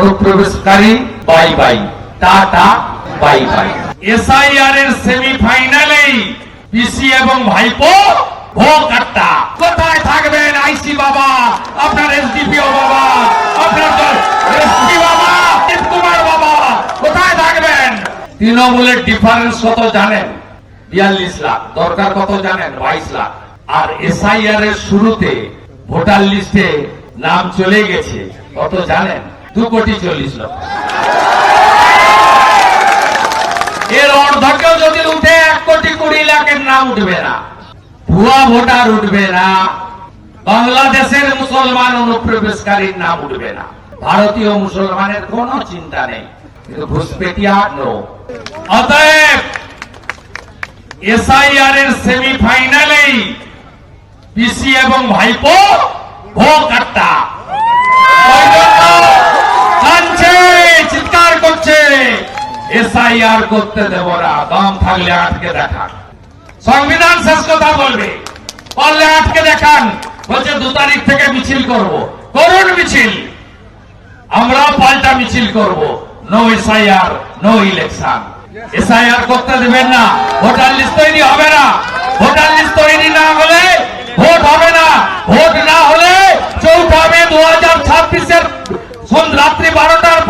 অনুপ্রবেশকারী, bye bye. Tata, bye bye. SIR এর সেমিফাইনালেই পিসি এবং ভাইপো ভোগ আটটা কোথায় থাকবেন আইসি বাবা? আপনার এসডিপিও বাবা? আপনার এসপি বাবা? কুমার বাবা? কোথায় থাকবেন? তৃণমূলের ডিফারেন্স কত জানেন? বিয়াল্লিশ লাখ। দরকার কত জানেন? বাইশ লাখ। আর এসআইআর এর শুরুতে ভোটার লিস্টে নাম চলে গেছে। কত জানেন? দু কোটি চল্লিশ লক্ষ। এর অর্ধকেও যদি উঠে, এক কোটি কুড়ি লাখের নাম উঠবে না। ভুয়া ভোটার উঠবে না। বাংলাদেশের মুসলমান অনুপ্রবেশকারীর নাম উঠবে না। ভারতীয় মুসলমানের কোনো চিন্তা নেই। কিন্তু ঘুষপেটিয়া নো। অতএব এসআইআর এর সেমিফাইনালেই পিসি এবং ভাইপো ভোগ আটটা এসআইআর করতে দেব না, দম থাকলে আটকে দেখান। সংবিধান শেষ কথা বলবে। পারলে আটকে দেখান, বলছে দু তারিখ থেকে মিছিল করব। করুন মিছিল। আমরাও পাল্টা মিছিল করব। No SIR no election SIR করতে দেবেন না, ভোটার লিস্ট তৈরি হবে না। ভোটার লিস্ট তৈরি না হলে ভোট হবে না। ভোট না হলে চৌঠা মে দু হাজার ছাব্বিশের রাত্রি বারোটার